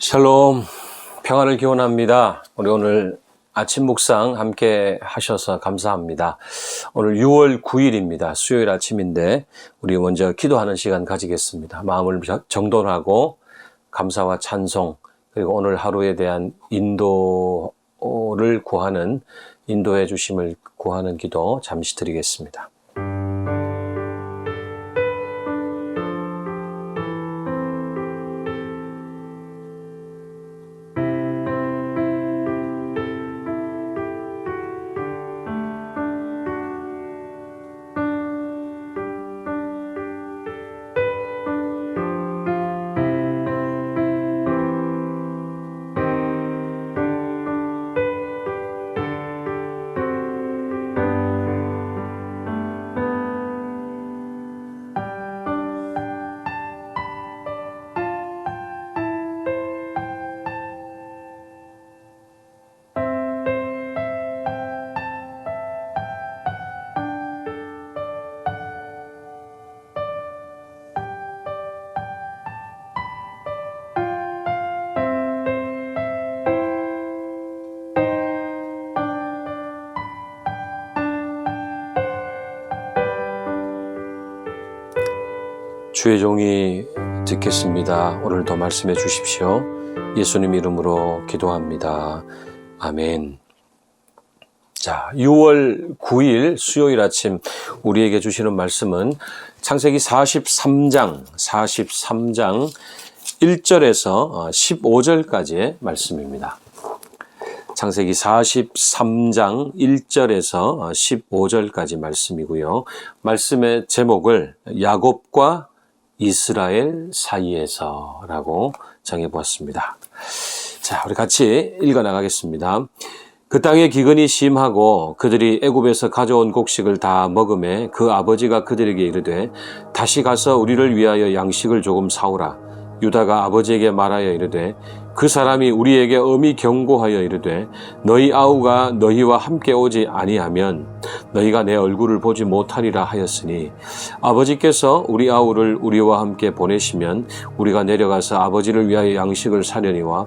샬롬 평안을 기원합니다. 우리 오늘 아침 묵상 함께 하셔서 감사합니다. 오늘 6월 9일입니다. 수요일 아침인데 우리 먼저 기도하는 시간 가지겠습니다. 마음을 정돈하고 감사와 찬송 그리고 오늘 하루에 대한 인도를 구하는 인도해 주심을 구하는 기도 잠시 드리겠습니다. 주의 종이 듣겠습니다. 오늘도 말씀해 주십시오. 예수님 이름으로 기도합니다. 아멘. 자, 6월 9일 수요일 아침 우리에게 주시는 말씀은 창세기 43장, 43장 1절에서 15절까지의 말씀입니다. 창세기 43장 1절에서 15절까지 말씀이고요. 말씀의 제목을 야곱과 이스라엘 사이에서라고 정해 보았습니다. 자, 우리 같이 읽어 나가겠습니다. 그 땅에 기근이 심하고 그들이 애굽에서 가져온 곡식을 다 먹음에 그 아버지가 그들에게 이르되 다시 가서 우리를 위하여 양식을 조금 사오라. 유다가 아버지에게 말하여 이르되 그 사람이 우리에게 엄히 경고하여 이르되 너희 아우가 너희와 함께 오지 아니하면 너희가 내 얼굴을 보지 못하리라 하였으니 아버지께서 우리 아우를 우리와 함께 보내시면 우리가 내려가서 아버지를 위하여 양식을 사려니와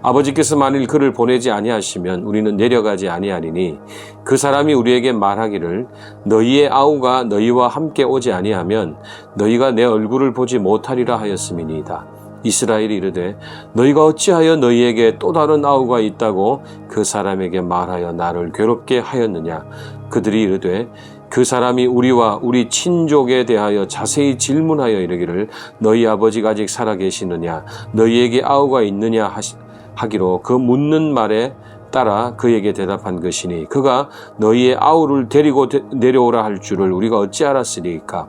아버지께서 만일 그를 보내지 아니하시면 우리는 내려가지 아니하리니 그 사람이 우리에게 말하기를 너희의 아우가 너희와 함께 오지 아니하면 너희가 내 얼굴을 보지 못하리라 하였음이니이다. 이스라엘이 이르되 너희가 어찌하여 너희에게 또 다른 아우가 있다고 그 사람에게 말하여 나를 괴롭게 하였느냐? 그들이 이르되 그 사람이 우리와 우리 친족에 대하여 자세히 질문하여 이르기를 너희 아버지가 아직 살아 계시느냐? 너희에게 아우가 있느냐? 하기로 그 묻는 말에 따라 그에게 대답한 것이니 그가 너희의 아우를 데리고 내려오라 할 줄을 우리가 어찌 알았으리까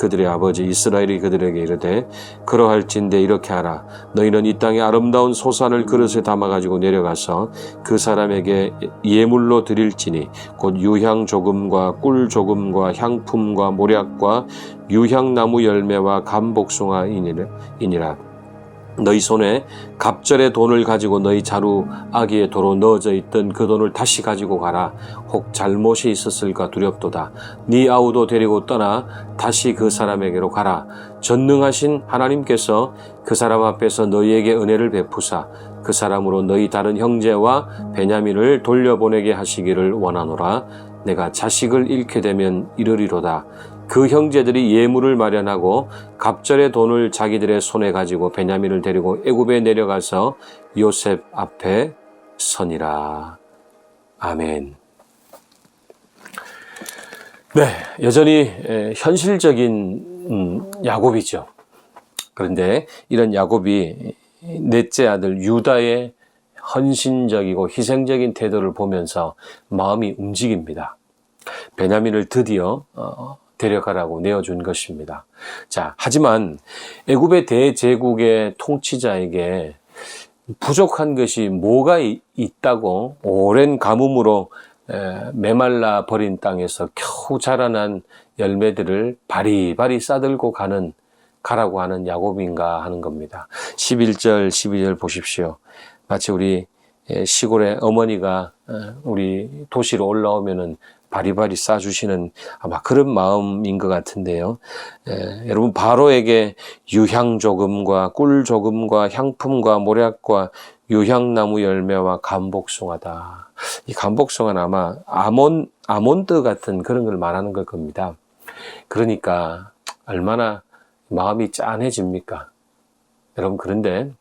그들의 아버지 이스라엘이 그들에게 이르되 그러할진대 이렇게 하라. 너희는 이 땅의 아름다운 소산을 그릇에 담아 가지고 내려가서 그 사람에게 예물로 드릴지니 곧 유향 조금과 꿀 조금과 향품과 모략과 유향나무 열매와 감복숭아이니라 너희 손에 갑절의 돈을 가지고 너희 자루 아기의 도로 넣어져 있던 그 돈을 다시 가지고 가라. 혹 잘못이 있었을까 두렵도다. 네 아우도 데리고 떠나 다시 그 사람에게로 가라. 전능하신 하나님께서 그 사람 앞에서 너희에게 은혜를 베푸사 그 사람으로 너희 다른 형제와 베냐민을 돌려보내게 하시기를 원하노라. 내가 자식을 잃게 되면 이르리로다. 그 형제들이 예물을 마련하고 갑절의 돈을 자기들의 손에 가지고 베냐민을 데리고 애굽에 내려가서 요셉 앞에 선이라. 아멘. 네, 여전히 현실적인 음, 야곱이죠. 그런데 이런 야곱이 넷째 아들 유다의 헌신적이고 희생적인 태도를 보면서 마음이 움직입니다. 베냐민을 드디어 어, 데려가라고 내어준 것입니다. 자, 하지만 애굽의 대제국의 통치자에게 부족한 것이 뭐가 이- 있다고 오랜 가뭄으로 에, 메말라 버린 땅에서 겨우 자라난 열매들을 바리바리 싸들고 가는 가라고 하는 야곱인가 하는 겁니다. 11절, 12절 보십시오. 마치 우리 에, 시골의 어머니가 어, 우리 도시로 올라오면은 바리바리 싸주시는 아마 그런 마음인 것 같은데요. 에, 여러분 바로에게 유향 조금과 꿀 조금과 향품과 모략과 유향나무 열매와 감복숭아다. 이 감복숭아는 아마 아몬 아몬드 같은 그런 걸 말하는 걸 겁니다. 그러니까 얼마나 마음이 짠해집니까? 여러분 그런데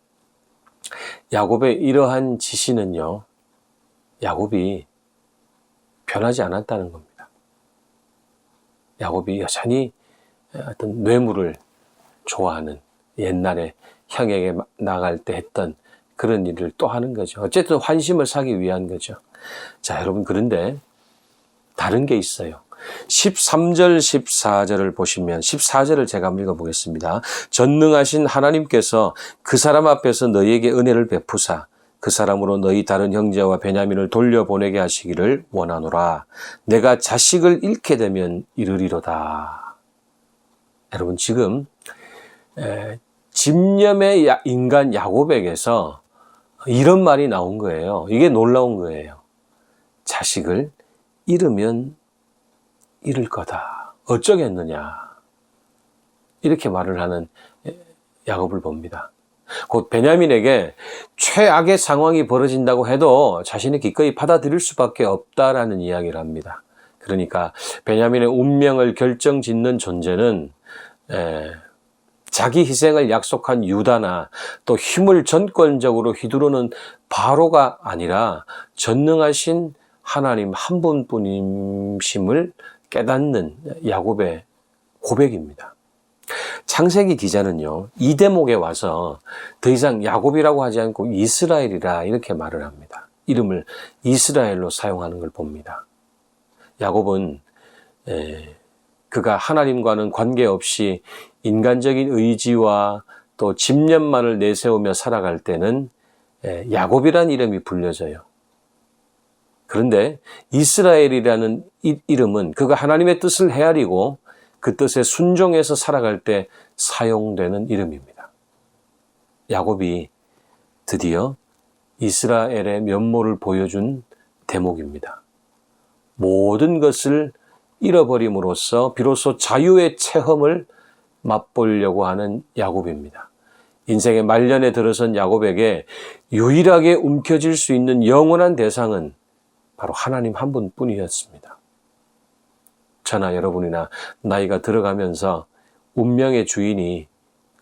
야곱의 이러한 지시는요. 야곱이 변하지 않았다는 겁니다. 야곱이 여전히 어떤 뇌물을 좋아하는 옛날에 형에게 나갈 때 했던 그런 일을 또 하는 거죠. 어쨌든 환심을 사기 위한 거죠. 자, 여러분, 그런데 다른 게 있어요. 13절, 14절을 보시면 14절을 제가 한번 읽어보겠습니다. 전능하신 하나님께서 그 사람 앞에서 너희에게 은혜를 베푸사 그 사람으로 너희 다른 형제와 베냐민을 돌려보내게 하시기를 원하노라. 내가 자식을 잃게 되면 이르리로다. 여러분 지금 에, 집념의 야- 인간 야곱에게서 이런 말이 나온 거예요. 이게 놀라운 거예요. 자식을 잃으면 잃을 거다. 어쩌겠느냐. 이렇게 말을 하는 야곱을 봅니다. 곧 베냐민에게 최악의 상황이 벌어진다고 해도 자신이 기꺼이 받아들일 수밖에 없다라는 이야기를 합니다. 그러니까 베냐민의 운명을 결정짓는 존재는 에, 자기 희생을 약속한 유다나 또 힘을 전권적으로 휘두르는 바로가 아니라 전능하신 하나님 한 분뿐임심을 깨닫는 야곱의 고백입니다. 창세기 기자는요, 이 대목에 와서 더 이상 야곱이라고 하지 않고 이스라엘이라 이렇게 말을 합니다. 이름을 이스라엘로 사용하는 걸 봅니다. 야곱은 에, 그가 하나님과는 관계없이 인간적인 의지와 또 집념만을 내세우며 살아갈 때는 에, 야곱이란 이름이 불려져요. 그런데 이스라엘이라는 이, 이름은 그가 하나님의 뜻을 헤아리고 그 뜻에 순종해서 살아갈 때 사용되는 이름입니다. 야곱이 드디어 이스라엘의 면모를 보여준 대목입니다. 모든 것을 잃어버림으로써 비로소 자유의 체험을 맛보려고 하는 야곱입니다. 인생의 말년에 들어선 야곱에게 유일하게 움켜질 수 있는 영원한 대상은 바로 하나님 한 분뿐이었습니다. 저나 여러분이나 나이가 들어가면서 운명의 주인이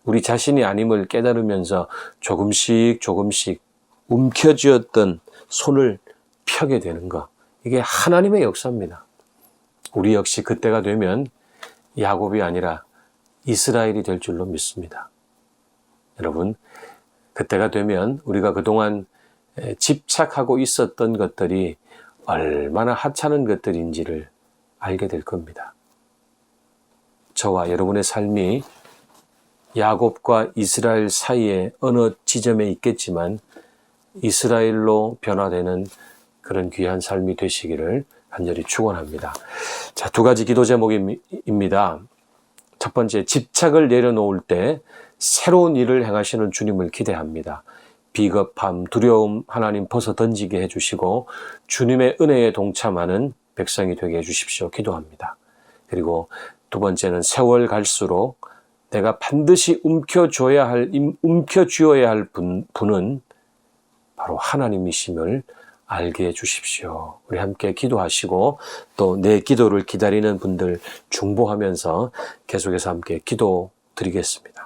우리 자신이 아님을 깨달으면서 조금씩 조금씩 움켜쥐었던 손을 펴게 되는 것. 이게 하나님의 역사입니다. 우리 역시 그때가 되면 야곱이 아니라 이스라엘이 될 줄로 믿습니다. 여러분, 그때가 되면 우리가 그동안 집착하고 있었던 것들이 얼마나 하찮은 것들인지를 알게 될 겁니다. 저와 여러분의 삶이 야곱과 이스라엘 사이에 어느 지점에 있겠지만 이스라엘로 변화되는 그런 귀한 삶이 되시기를 간절히 축원합니다. 자, 두 가지 기도 제목입니다. 첫 번째, 집착을 내려놓을 때 새로운 일을 행하시는 주님을 기대합니다. 비겁함, 두려움 하나님 벗어 던지게 해주시고 주님의 은혜에 동참하는 백성이 되게 해주십시오. 기도합니다. 그리고 두 번째는 세월 갈수록 내가 반드시 움켜줘야 할, 움켜쥐어야 할 분, 분은 바로 하나님이심을 알게 해 주십시오. 우리 함께 기도하시고 또 내 기도를 기다리는 분들 중보하면서 계속해서 함께 기도 드리겠습니다.